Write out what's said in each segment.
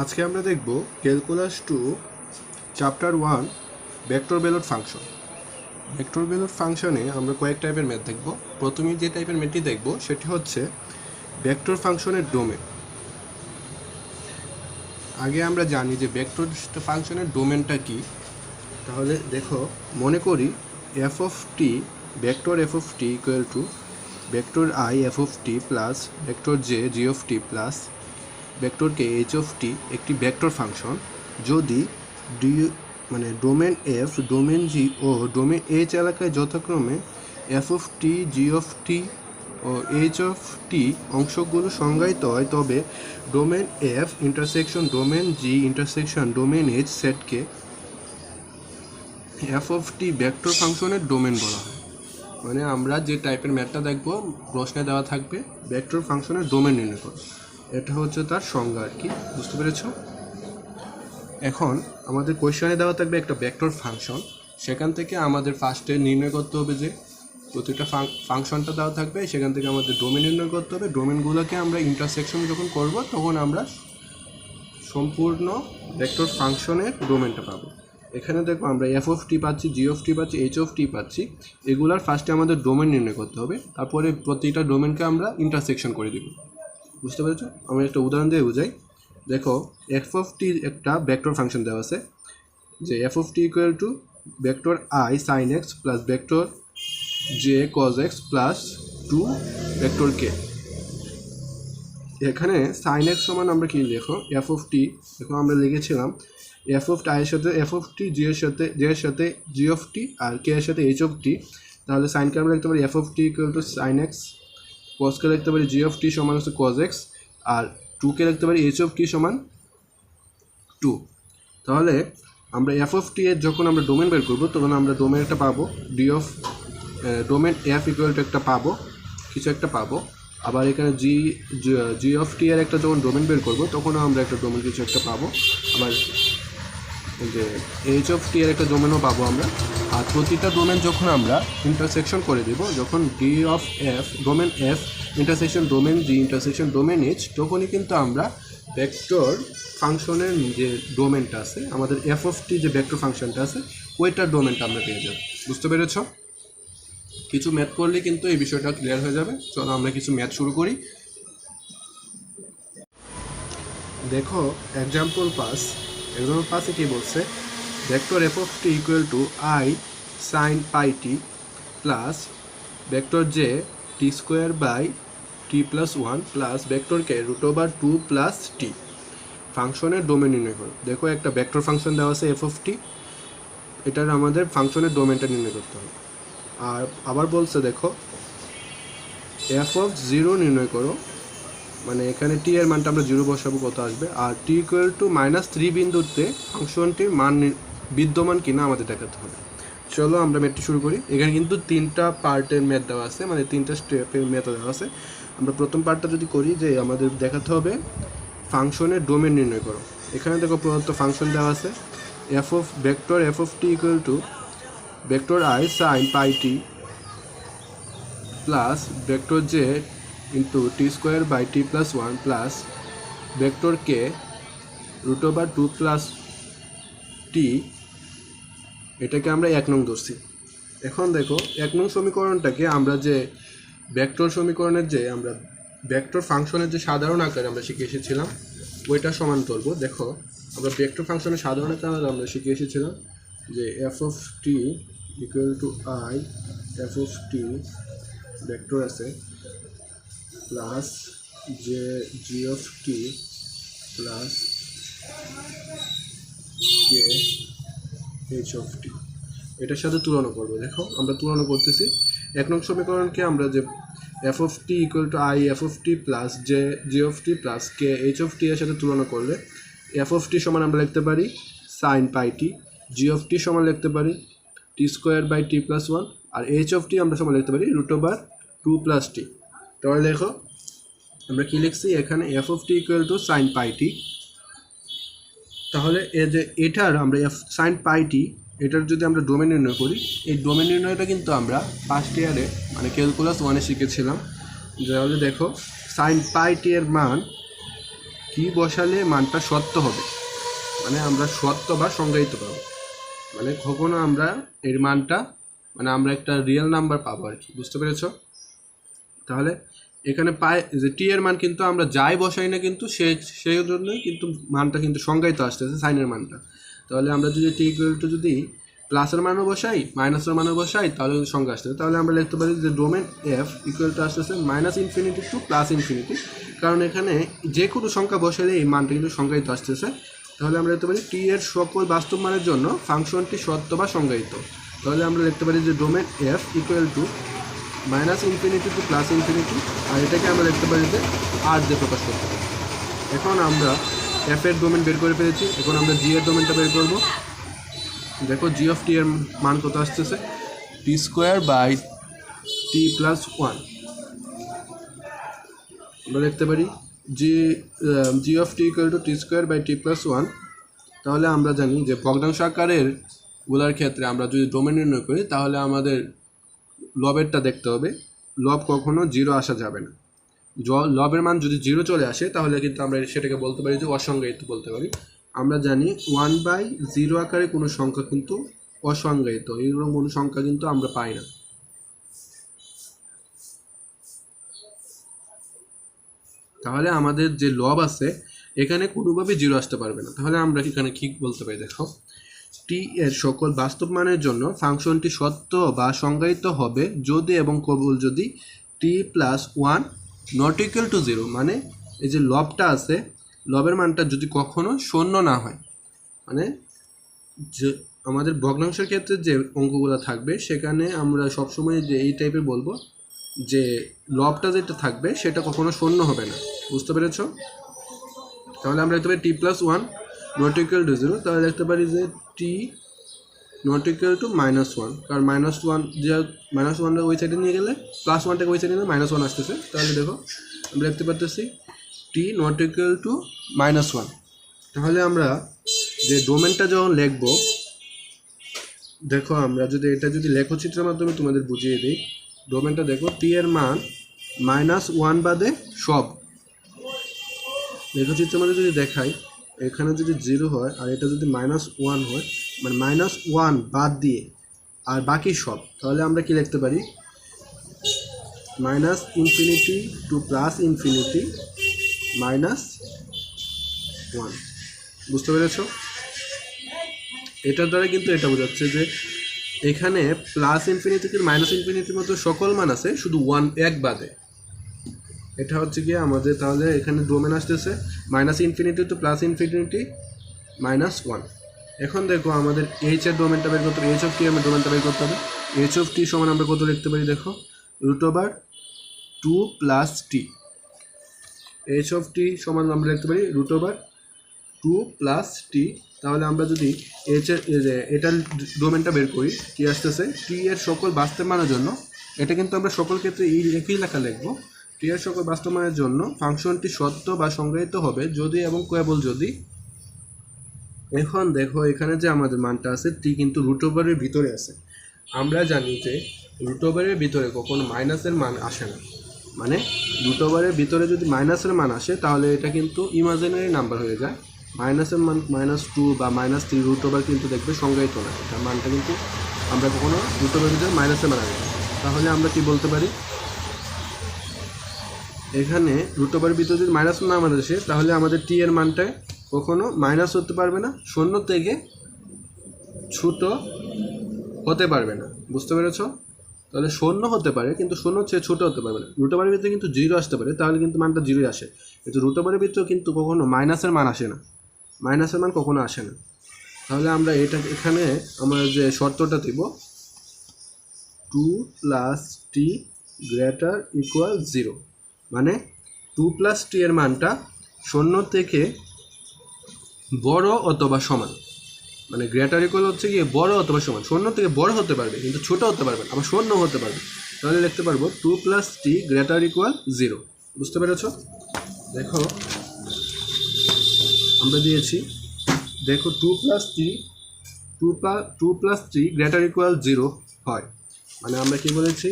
আজকে আমরা দেখব calculus two chapter one vector valued function. Vector valued ফাংশনে আমরা কয়েক টাইপের ম্যাথ দেখব। প্রথমে যে টাইপের ম্যাথটি দেখব সেটি হচ্ছে ভেক্টর ফাংশনের ডোমেন। আগে আমরা জানি যে ভেক্টর ফাংশনের ডোমেনটা কি। তাহলে দেখো, মনে করি f of t vector f of t equal to vector i f of t plus vector j g of t plus ভেক্টরকে এইচ অফ টি একটি ভেক্টর ফাংশন যদি ডি মানে ডোমেন এফ ডোমেন জি ও ডোমেন এইচ এলাকায় যথাক্রমে f of t g of t O H of টি অংশগুলো সংজ্ঞায়িত হয়, তবে domain f intersection domain g intersection domain h সেটকে এফ অফ টি ভেক্টর ফাংশনের ডোমেন বলা হয়। মানে আমরা যে টাইপের ম্যাথটা দেখব, প্রশ্নে দেওয়া থাকবে ভেক্টর ফাংশনের ডোমেন নির্ণয় করো। এটা হচ্ছে তার সংজ্ঞা আর কি, বুঝতে পেরেছ? এখন আমাদের কোয়েশ্চনে দেওয়া থাকবে একটা ভেক্টর ফাংশন সেখান থেকে আমাদের ফার্স্টে নির্ণয় করতে হবে যে প্রতিটা ফাংশনটা দেওয়া থাকবে, সেখান থেকে আমাদের ডোমেন নির্ণয় করতে হবে। ডোমেনগুলোকে আমরা ইন্টারসেকশন যখন করব, তখন আমরা সম্পূর্ণ ভেক্টর ফাংশনের ডোমেনটা পাবো। এখানে দেখো আমরা এফ অফ টি পাচ্ছি জি অফ টি পাচ্ছি এইচ অফ টি পাচ্ছি। এগুলার ফার্স্টে আমাদের ডোমেন নির্ণয় করতে হবে। তারপরে প্রতিটা ডোমেনকে আমরা ইন্টারসেকশন করে দিব। বুঝতে পেরেছ? আমি একটা উদাহরণ দিয়ে বুঝাই। দেখো এফ অফ টি একটা ভেক্টর ফাংশন দেওয়া আছে, যে F of T equal to vector I sine X plus vector J cos X plus two vector K এখানে সাইন এক্স সমান আমরা কি দেখো এফ অফ টি দেখো আমরা লিখেছিলাম এফ অফ আই এর সাথে এফ অফ টি জি এর সাথে জে এর সাথে জি অফ টি আর কে এর সাথে এইচ অফ টি তাহলে সাইনকে আমরা লিখতে পারি F of T equal to sine X কসকে লিখতে পারি জি অফ টি সমান হচ্ছে কজ এক্স আর টুকে লিখতে পারি এইচ অফ টি সমান টু তাহলে আমরা এফ অফ টি এর যখন আমরা ডোমেন বের করব, তখন আমরা ডোমেন একটা পাবো D of domain F equal to একটা পাবো, কিছু একটা পাবো। আবার এখানে জি জি অফ টি এর একটা যখন ডোমেন বের করব, তখনও আমরা একটা ডোমেন কিছু একটা পাবো। আবার যে এইচ অফ টি এর একটা ডোমেনও পাবো আমরা। আর প্রতিটা ডোমেন যখন আমরা ইন্টারসেকশন করে দেব, যখন D of F domain F intersection domain G intersection domain H তখনই কিন্তু আমরা ভেক্টর ফাংশনের যে ডোমেনটা আছে, আমাদের এফ অফ টি যে ভেক্টর ফাংশনটা আছে, ওইটার ডোমেনটা আমরা পেয়ে যাব। বুঝতে পেরেছ? কিছু ম্যাথ করলে কিন্তু এই বিষয়টা ক্লিয়ার হয়ে যাবে। চলো আমরা কিছু ম্যাথ শুরু করি। দেখো এক্সাম্পল পাস এক্সাম্পল পাসে কি বলছে? Vector F of T equal to I sine pi T plus vector J T square by T plus one plus vector K root over two plus T ফাংশনের domain নির্ণয় করো। দেখো একটা vector function দেওয়া আছে এফ অফ টি এটার আমাদের ফাংশনের ডোমেনটা নির্ণয় করতে হবে। আর আবার বলছে দেখো এফ অফ জিরো নির্ণয় করো। মানে এখানে টি এর মানটা আমরা জিরো বসাবো, কত আসবে? আর T equal to minus three বিন্দুতে ফাংশনটির মান বিদ্যমান কিনা আমাদের দেখাতে হবে। চলো আমরা ম্যাথটি শুরু করি। এখানে কিন্তু তিনটা পার্টের ম্যাথ দেওয়া আছে মানে তিনটা স্টেপের ম্যাথ দেওয়া আছে। আমরা প্রথম পার্টটা যদি করি, যে আমাদের দেখাতে হবে ফাংশনের ডোমেন নির্ণয় করো। এখানে দেখো প্রদত্ত ফাংশন দেওয়া আছে। F of vector F of T equal to vector I sine pi T plus vector J into T square by T plus one plus vector K root over two plus T এটাকে আমরা এক নং ধরছি। এখন দেখো, এক নং সমীকরণটাকে আমরা যে ভেক্টর সমীকরণের যে আমরা ভেক্টর ফাংশনের যে সাধারণ আকার আমরা শিখে এসেছিলাম, ওইটা সমান ধরবো দেখো, আমরা ভেক্টর ফাংশনের সাধারণ আকার আমরা শিখে এসেছিলাম যে F of T equal to I F of T vector আছে। প্লাস যে G of T plus K H of T এটার সাথে তুলনা করব, দেখো, আমরা তুলনা করতেছি। এক নং সমীকরণকে আমরা যে F of T equal to I F of T plus J G of T plus K H of T এর সাথে তুলনা করলে এফ অফ টি সমান আমরা লিখতে পারি sign pi T G of T সমান লিখতে পারি T square by T plus one R H of T আমরা সমান লিখতে পারি root over two plus T তাহলে দেখো, আমরা কি লিখছি? এখানে F of T equal to sine pi T তাহলে এ যে এটার আমরা এফ সাইন পাই টি এটার যদি আমরা ডোমেন নির্ণয় করি, এই ডোমেন নির্ণয়টা কিন্তু আমরা ফার্স্ট ইয়ারে মানে ক্যালকুলাস ওয়ানে শিখেছিলাম। তাহলে দেখো সাইন পাই টি এর মান কি বসালে মানটা সত্য হবে? মানে আমরা সত্য বা সংজ্ঞায়িত পাবো। মানে কখনো আমরা এর মানটা মানে আমরা একটা রিয়েল নাম্বার পাবো আর কি, বুঝতে পেরেছ? তাহলে এখানে পায় যে টি এর মান কিন্তু আমরা যাই বসাই না কিন্তু সে, সেই জন্যই কিন্তু মানটা কিন্তু সংজ্ঞায়িত আসতেছে সাইনের মানটা। তাহলে আমরা যদি টি ইকুয়াল টু যদি প্লাসের মানও বসাই মাইনাসের মানও বসাই, তাহলে কিন্তু সংখ্যা আসতেছে। তাহলে আমরা লিখতে পারি যে ডোমেন এফ ইকুয়াল টু আসতেছে minus infinity to plus infinity কারণ এখানে যে কোনো সংখ্যা বসালে এই মানটা কিন্তু সংজ্ঞায়িত আসতেছে। তাহলে আমরা লিখতে পারি টি এর সকল বাস্তব মানের জন্য ফাংশনটি সত্য বা সংজ্ঞায়িত। তাহলে আমরা লিখতে পারি যে domain F equal to minus infinity to plus infinity, আর এটাকে আমরা দেখতে পারি যে আর দিয়ে প্রকাশ করতে পারি এখন আমরা এফ এর ডোমেন বের করে ফেলেছি, এখন আমরা জি এর ডোমেনটা বের করব। দেখো জি অফ টি এর মান কত আসতেছে? T square by T plus one আমরা দেখতে পারি G G of T equal to T square by T plus one তাহলে আমরা জানি যে ভগ্নাংশ আকারেরগুলার ক্ষেত্রে আমরা যদি ডোমেন নির্ণয় করি, তাহলে আমাদের লবেরটা দেখতে হবে। লব কখনো জিরো আসা যাবে না। লবের মান যদি জিরো চলে আসে, তাহলে কিন্তু আমরা সেটাকে বলতে পারি যে অসংজ্ঞায়িত বলতে পারি। আমরা জানি ওয়ান বাই জিরো আকারে কোনো সংখ্যা কিন্তু অসংজ্ঞায়িত। এইরকম কোনো সংখ্যা কিন্তু আমরা পাই না। তাহলে আমাদের যে লব আছে, এখানে কোনোভাবে জিরো আসতে পারবে না। তাহলে আমরা এখানে কি বলতে পারি, দেখো? টি এর সকল বাস্তব মানের জন্য ফাংশনটি সত্য বা সংজ্ঞায়িত হবে যদি এবং কেবল যদি T plus one not equal to zero মানে এই যে লবটা আছে, লবের মানটা যদি কখনো শূন্য না হয় মানে যে আমাদের ভগ্নাংশের ক্ষেত্রে যে অঙ্কগুলো থাকবে, সেখানে আমরা সবসময় যে এই টাইপের বলব যে লবটা যেটা থাকবে, সেটা কখনো শূন্য হবে না। বুঝতে পেরেছ? তাহলে আমরা লিখতে পারি T plus one not equal to zero তাহলে লিখতে পারি যে T not equal to minus one কারণ মাইনাস ওয়ান যে মাইনাস ওয়ানটা ওই সাইডে নিয়ে গেলে প্লাস ওয়ানটাকে ওই সাইডে নিয়ে মাইনাস ওয়ান আসতেছে। তাহলে দেখো, আমরা দেখতে পারতেছি T not equal to minus one তাহলে আমরা যে ডোমেনটা যখন লিখব, দেখো আমরা যদি এটা যদি লেখচিত্রের মাধ্যমে তোমাদের বুঝিয়ে দিই ডোমেনটা দেখো, টি এর মান মাইনাস ওয়ান বাদে সব। লেখচিত্রের মধ্যে যদি দেখাই এখানে যদি জিরো হয় আর এটা যদি মাইনাস ওয়ান হয় মানে মাইনাস ওয়ান বাদ দিয়ে আর বাকি সব, তাহলে আমরা কি লিখতে পারি? Minus infinity to plus infinity minus one বুঝতে পেরেছ? এটার দ্বারা কিন্তু এটা বোঝাচ্ছে যে এখানে প্লাস ইনফিনিটি মাইনাস ইনফিনিটির মতো সকল মান আছে, শুধু ওয়ান এক বাদে। এটা হচ্ছে গিয়ে আমাদের তাহলে এখানে ডোমেন আসতেছে minus infinity to plus infinity minus one এখন দেখো আমাদের এইচ এর ডোমেনটা বের করতে হবে এইচ অফ টি এর ডোমেনটা বের করতে হবে। এইচ অফ টি সমান আমরা কত লিখতে পারি দেখো? Root over two plus T H of T সমান আমরা লিখতে পারি root over two plus T তাহলে আমরা যদি এইচ এর এটার ডোমেনটা বের করি, কি আসতেছে? টি এর সকল বাস্তব মানের জন্য, এটা কিন্তু আমরা সকল ক্ষেত্রে এই একই লেখা লিখব। এর সকল বাস্তব মানের জন্য ফাংশনটি সত্য বা সংজ্ঞায়িত হবে যদি এবং কেবল যদি। এখন দেখো, এখানে যে আমাদের মানটা আছে, টি কিন্তু রুট ওভারের ভিতরে আছে। আমরা জানি যে রুট ওভারের ভিতরে কখনো মাইনাসের মান আসে না। মানে রুট ওভারের ভিতরে যদি মাইনাসের মান আসে, তাহলে এটা কিন্তু ইমাজিনারি নাম্বার হয়ে যায়। মাইনাসের মান মাইনাস টু বা মাইনাস থ্রি রুট ওভার কিন্তু দেখবে সংজ্ঞায়িত না। এটা মানটা কিন্তু আমরা কখনো রুট ওভারের ভিতরে মাইনাসের মান আসবে তাহলে আমরা কি বলতে পারি? এখানে রুট ওভারের ভিতরে যদি মাইনাস না মান আসে, তাহলে আমাদের টি এর মানটা কখনো মাইনাস হতে পারবে না, শূন্য থেকে ছোট হতে পারবে না। বুঝতে পেরেছ? তাহলে শূন্য হতে পারে, কিন্তু শূন্য চেয়ে ছোটো হতে পারবে না। রুট রুটোবারের ভিতরে কিন্তু জিরো আসতে পারে, তাহলে কিন্তু মানটা জিরোই আসে। কিন্তু রুট রুটোবারের ভিতরে কিন্তু কখনো মাইনাসের মান আসে না। মাইনাসের মান কখনো আসে না। তাহলে আমরা এটা এখানে আমরা যে শর্তটা দিব two plus T greater equal zero মানে টু প্লাস টি এর মানটা শূন্য থেকে বড় অথবা সমান। মানে গ্রেটার ইকুয়াল হচ্ছে গিয়ে বড় অথবা সমান। শূন্য থেকে বড় হতে পারবে, কিন্তু ছোট হতে পারবে আবার শূন্য হতে পারবে। তাহলে লিখতে পারব two plus T greater equal zero বুঝতে পেরেছ? দেখো, আমরা দিয়েছি, দেখো two plus T two plus two plus T greater equal zero হয়। মানে আমরা কি বলেছি?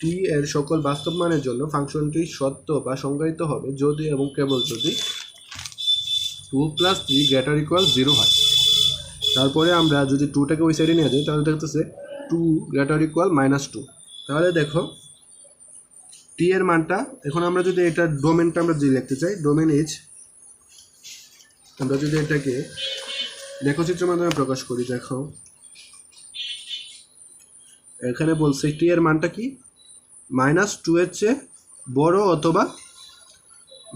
টি এর সকল বাস্তব মানের জন্য ফাংশনটি সত্য বা সংজ্ঞায়িত হবে যদি এবং কেবল যদি two plus three greater equal zero হয়। তারপরে আমরা যদি টুটাকে ওই সাইডে নিয়ে যাই, তাহলে দেখতেছে two greater equal minus two তাহলে দেখো টি এর মানটা, এখন আমরা যদি এটা ডোমেনটা আমরা যদি লিখতে চাই ডোমেন এইচ আমরা যদি এটাকে লেখচিত্রের মাধ্যমে প্রকাশ করি, দেখো। এখানে বলছে টি এর মানটা কি? মাইনাস টু এর চেয়ে বড় অথবা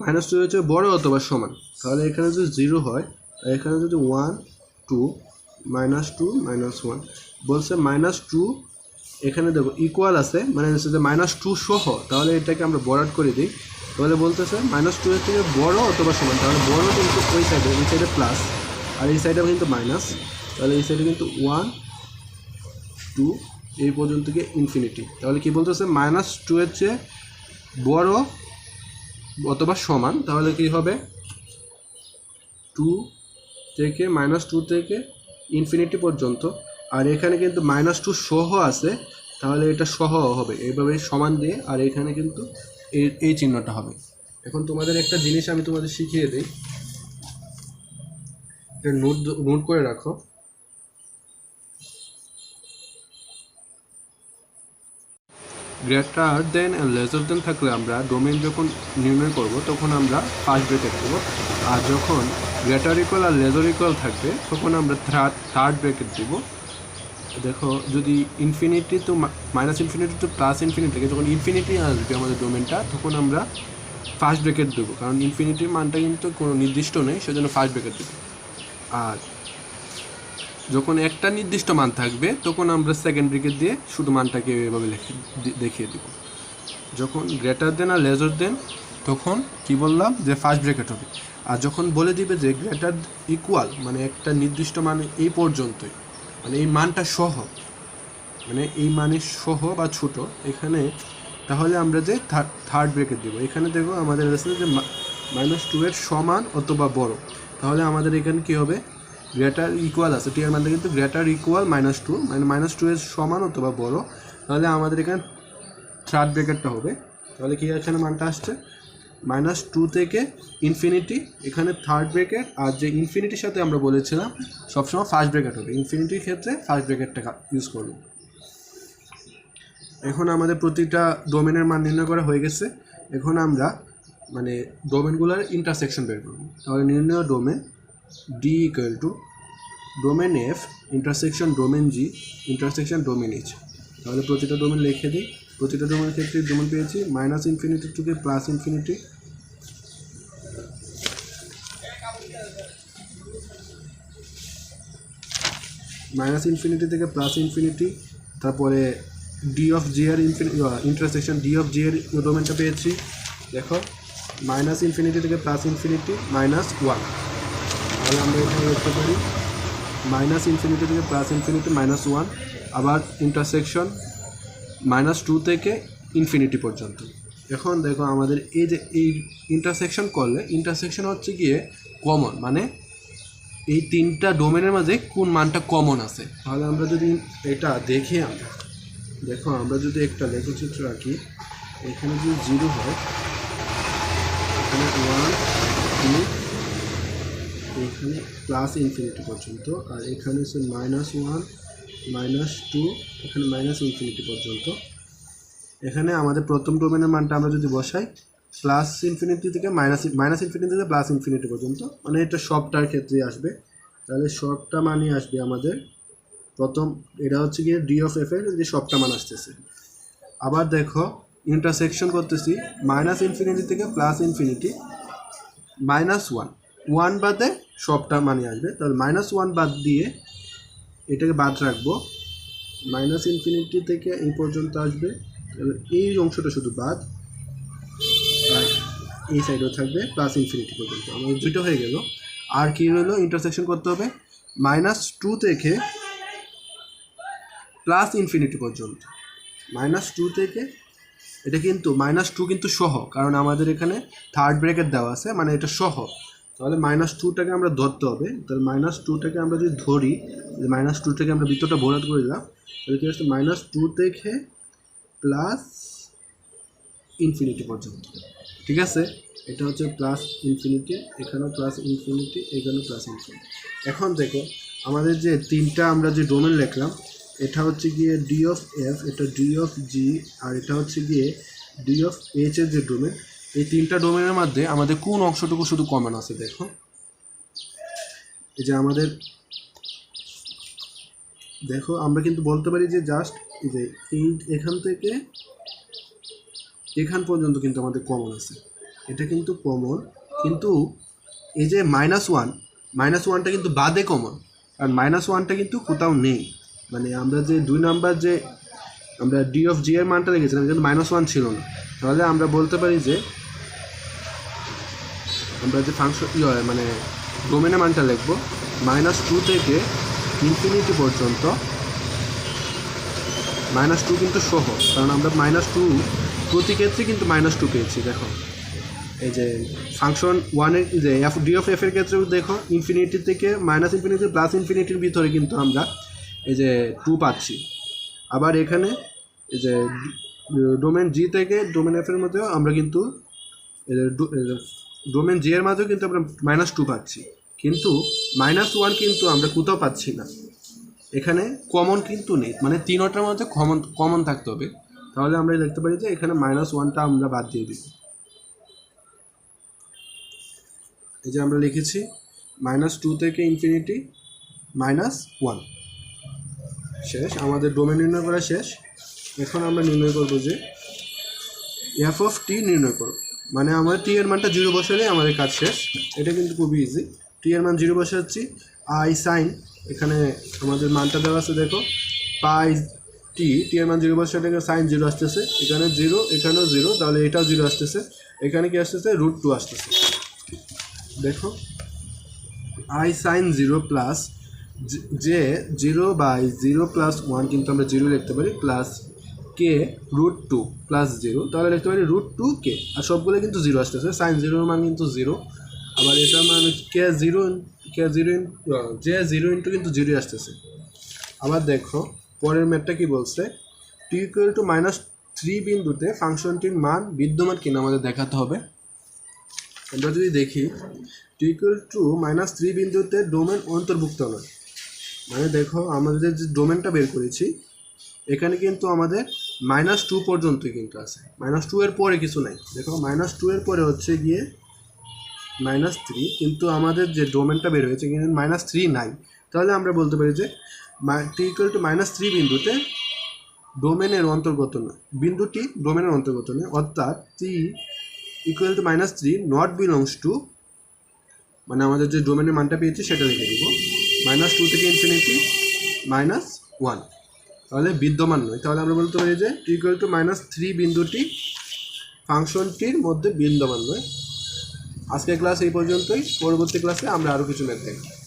মাইনাস টু এর চেয়ে বড় অথবা সমান। তাহলে এখানে যদি জিরো হয় এখানে যদি one, two, minus two, minus one, বলছে মাইনাস টু, এখানে দেখো ইকুয়াল আছে মানে হচ্ছে যে মাইনাস টু সহ, তাহলে এটাকে আমরা বরাট করে দিই। তাহলে বলতেছে মাইনাস টু এর থেকে বড় অথবা সমান, তাহলে বড় কিন্তু ওই সাইডে ওই সাইডে প্লাস আর এই সাইডে কিন্তু মাইনাস তাহলে এই সাইডে কিন্তু ওয়ান টু এই পর্যন্ত গিয়ে ইনফিনিটি তাহলে কি বলতেছে মাইনাস টু এর চেয়ে বড় অথবা সমান, তাহলে কি হবে? টু থেকে মাইনাস টু থেকে ইনফিনিটি পর্যন্ত। আর এখানে কিন্তু মাইনাস টু সহ আছে, তাহলে এটা সহ হবে। এইভাবে সমান দিয়ে, আর এখানে কিন্তু এই এই চিহ্নটা হবে। এখন তোমাদের একটা জিনিস আমি তোমাদের শিখিয়ে দিই। এটা নোট নোট করে রাখো। Greater than and lesser than থাকলে আমরা ডোমেন যখন নির্ণয় করব, তখন আমরা ফার্স্ট ব্রেকেট দেবো। আর যখন গ্রেটার ইকুয়াল আর লেজার ইকুয়াল থাকবে, তখন আমরা থার্ড থার্ড ব্রেকেট দেবো। দেখো, যদি infinity to minus infinity to plus infinity থেকে, যখন ইনফিনিটি আসবে আমাদের ডোমেনটা তখন আমরা ফার্স্ট ব্রেকেট দেবো। কারণ ইনফিনিটির মানটা কিন্তু কোনো নির্দিষ্ট নেই, সেজন্য ফার্স্ট ব্রেকেট দেবো। আর যখন একটা নির্দিষ্ট মান থাকবে, তখন আমরা সেকেন্ড ব্রেকেট দিয়ে শুধু মানটাকে এভাবে দেখিয়ে দিব। যখন গ্রেটার দেন আর লেজার দেন তখন কি বললাম? যে ফার্স্ট ব্রেকেট হবে। আর যখন বলে দিবে যে গ্রেটার ইকুয়াল মানে একটা নির্দিষ্ট মান এই পর্যন্তই মানে এই মানটা সহ মানে এই মানের সহ বা ছোট, এখানে তাহলে আমরা যে থার্ড ব্রেকেট দেবো। এখানে দেখো আমাদের আছে যে মাইনাস টু এর সমান অথবা বড়। তাহলে আমাদের এখানে কি হবে? গ্রেটার ইকুয়াল আছে টি এর মানটা কিন্তু গ্রেটার ইকুয়াল মাইনাস টু মানে মাইনাস টু এর সমান অথবা বড়, তাহলে আমাদের এখানে থার্ড ব্রেকেটটা হবে। তাহলে কি এখানে মানটা আসছে? মাইনাস টু থেকে ইনফিনিটি এখানে থার্ড ব্রেকেট আর যে ইনফিনিটির সাথে আমরা বলেছিলাম, সবসময় ফার্স্ট ব্রেকেট হবে। ইনফিনিটির ক্ষেত্রে ফার্স্ট ব্রেকেটটা ইউজ করব। এখন আমাদের প্রতিটা ডোমেনের মান নির্ণয় করা হয়ে গেছে। এখন আমরা মানে ডোমেনগুলোর ইন্টারসেকশন বের করব। তাহলে নির্ণয় domain D equal to domain F intersection domain G intersection domain H তাহলে প্রতিটা ডোমেন লিখে দিই। প্রতিটা ডোমেনের ক্ষেত্রে ডোমেন পেয়েছি। মাইনাস ইনফিনিটি থেকে প্লাস ইনফিনিটি মাইনাস ইনফিনিটি থেকে প্লাস ইনফিনিটি তারপরে ডি অফ জি এর ইন্টারসেকশন ডি অফ জি এর ডোমেনটা পেয়েছি। দেখো মাইনাস ইনফিনিটি থেকে প্লাস ইনফিনিটি মাইনাস ওয়ান তাহলে আমরা এখানে লিখতে পারি মাইনাস ইনফিনিটি থেকে প্লাস ইনফিনিটি মাইনাস ওয়ান আবার ইন্টারসেকশন মাইনাস টু থেকে ইনফিনিটি পর্যন্ত। এখন দেখো আমাদের এই যে এই ইন্টারসেকশন করলে ইন্টারসেকশন হচ্ছে গিয়ে কমন মানে এই তিনটা ডোমেনের মাঝে কোন মানটা কমন আছে। তাহলে আমরা যদি এটা দেখি আমরা, দেখো আমরা যদি একটা লেখচিত্র রাখি এখানে যদি জিরো হয়, এখানে ওয়ান টু এখানে প্লাস ইনফিনিটি পর্যন্ত, আর এখানে হচ্ছে মাইনাস ওয়ান মাইনাস টু এখানে মাইনাস ইনফিনিটি পর্যন্ত। এখানে আমাদের প্রথম ডোমেনের মানটা আমরা যদি বসাই প্লাস ইনফিনিটি থেকে মাইনাস মাইনাস ইনফিনিটি থেকে প্লাস ইনফিনিটি পর্যন্ত মানে এটা সবটার ক্ষেত্রে আসবে। তাহলে সবটা মানে আসবে আমাদের প্রথম, এটা হচ্ছে গিয়ে ডি অফ এফ এর যে সবটা মান আসতেছে। আবার দেখো ইন্টারসেকশন করতেছি মাইনাস ইনফিনিটি থেকে plus infinity minus one one বাদে সবটা মানে আসবে। তাহলে মাইনাস ওয়ান বাদ দিয়ে এটাকে বাদ রাখব। মাইনাস ইনফিনিটি থেকে এই পর্যন্ত আসবে। তাহলে এই অংশটা শুধু বাদ। আর এই সাইডেও থাকবে প্লাস ইনফিনিটি পর্যন্ত। আমাদের দুটো হয়ে গেল। আর কি রইল ইন্টারসেকশন করতে হবে। মাইনাস টু থেকে প্লাস ইনফিনিটি পর্যন্ত। মাইনাস টু থেকে এটা কিন্তু মাইনাস টু কিন্তু সহ। কারণ আমাদের এখানে থার্ড ব্রেকেট দেওয়া আছে মানে এটা সহ। তাহলে মাইনাস টুটাকে আমরা ধরতে হবে। তাহলে মাইনাস টুটাকে আমরা যদি ধরি মাইনাস টু থেকে আমরা বৃত্তটা ভরাট করে দিলাম। তাহলে কি হচ্ছে মাইনাস টু থেকে প্লাস ইনফিনিটি পর্যন্ত। ঠিক আছে? এটা হচ্ছে প্লাস ইনফিনিটি এখানেও প্লাস ইনফিনিটি এখানেও প্লাস ইনফিনিটি এখন দেখো, আমাদের যে তিনটা আমরা যে ডোমেন লিখলাম, এটা হচ্ছে গিয়ে ডি অফ এফ এটা ডি অফ জি আর এটা হচ্ছে গিয়ে ডি অফ এইচ এর যে ডোমেন এই তিনটা ডোমেনের মধ্যে আমাদের কোন অংশটুকু শুধু কমন আছে দেখো। এই যে আমাদের, দেখো, আমরা কিন্তু বলতে পারি যে জাস্ট এই যে এই এখান থেকে এখান পর্যন্ত কিন্তু আমাদের কমন আছে। এটা কিন্তু কমন কিন্তু এই যে মাইনাস ওয়ান মাইনাস ওয়ানটা কিন্তু বাদে কমন আর মাইনাস ওয়ানটা কিন্তু কোথাও নেই। মানে আমরা যে দুই নাম্বার যে আমরা ডি অফ জি এর মানটা লিখেছিলাম কিন্তু মাইনাস ওয়ান ছিল না। তাহলে আমরা বলতে পারি যে আমরা যে ফাংশন ই হয় মানে ডোমেনের মানটা লিখব মাইনাস টু থেকে ইনফিনিটি পর্যন্ত মাইনাস টু কিন্তু সহ, কারণ আমরা মাইনাস টু প্রতি ক্ষেত্রে কিন্তু মাইনাস টু পেয়েছি, দেখো। এই যে ফাংশন ওয়ানের যে এফ ডি অফ এফ এর ক্ষেত্রেও দেখো ইনফিনিটি থেকে মাইনাস ইনফিনিটি প্লাস ইনফিনিটির ভিতরে কিন্তু আমরা এই যে টু পাচ্ছি। আবার এখানে এই যে ডোমেন জি থেকে ডোমেন এফ এর মধ্যেও আমরা কিন্তু ডোমেন জি এর মাঝেও কিন্তু আমরা মাইনাস টু পাচ্ছি। কিন্তু মাইনাস ওয়ান কিন্তু আমরা কোথাও পাচ্ছি না। এখানে কমন কিন্তু নেই। মানে তিনটার মধ্যে কমন কমন থাকতে হবে। তাহলে আমরা দেখতে পারি যে এখানে মাইনাস ওয়ানটা আমরা বাদ দিয়ে দিব এই যে আমরা লিখেছি মাইনাস টু থেকে ইনফিনিটি মাইনাস ওয়ান শেষ। আমাদের ডোমেন নির্ণয় করা শেষ। এখন আমরা নির্ণয় করব যে এফ অফ টি নির্ণয় করব। মানে আমাদের টি এর মানটা জিরো বসালে আমাদের কাজ শেষ। এটা কিন্তু খুবই ইজি টি এর মান জিরো বসাচ্ছি। আই সাইন এখানে আমাদের মানটা দেওয়া আছে, দেখো। পাই টি টি এর মান জিরো বসালে সাইন জিরো আসতেছে। এখানে জিরো এখানেও জিরো তাহলে এটাও জিরো আসতেছে। এখানে কি আসতেছে? রুট টু আসতেছে। দেখো। আই সাইন জিরো প্লাস যে zero by zero plus one কিন্তু আমরা জিরো লিখতে পারি plus K root two plus zero তাহলে লিখতে পারি রুট টু কে আর সবগুলো কিন্তু জিরো আসতেছে সাইন জিরোর মান কিন্তু জিরো আবার এটার মান কে জিরো কে জিরো যে জিরো ইন্টু কিন্তু জিরো আসতেছে। আবার দেখো, পরের ম্যাটটা কি বলছে? T equal to minus three বিন্দুতে ফাংশনটির মান, বিদ্যমান কিনা আমাদের দেখাতে হবে। আমরা যদি দেখি T equal to minus three বিন্দুতে ডোমেন অন্তর্ভুক্ত নয়। মানে দেখো আমাদের যে ডোমেনটা বের করেছি এখানে কিন্তু আমাদের মাইনাস টু পর্যন্তই কিন্তু আছে। মাইনাস টু এর পরে কিছু নাই। দেখো মাইনাস টু এর পরে হচ্ছে গিয়ে মাইনাস থ্রি কিন্তু আমাদের যে ডোমেনটা বের হয়েছে কিন্তু মাইনাস থ্রি নাই। তাহলে আমরা বলতে পারি যে T equal to minus three বিন্দুতে ডোমেনের অন্তর্গত নয় বিন্দুটি ডোমেনের অন্তর্গত নয় অর্থাৎ T equal to minus three not belongs to মানে আমাদের যে ডোমেনের মানটা পেয়েছি সেটা লিখে দিব। মাইনাস টু থেকে ইনফিনিটি মাইনাস ওয়ান তাহলে বিদ্যমান নয়। তাহলে আমরা বলতে পারি যে T equal to minus three বিন্দুটি ফাংশনটির মধ্যে বিদ্যমান নয়। আজকের ক্লাস এই পর্যন্তই। পরবর্তী ক্লাসে আমরা আরও কিছু ম্যাথ দেখব।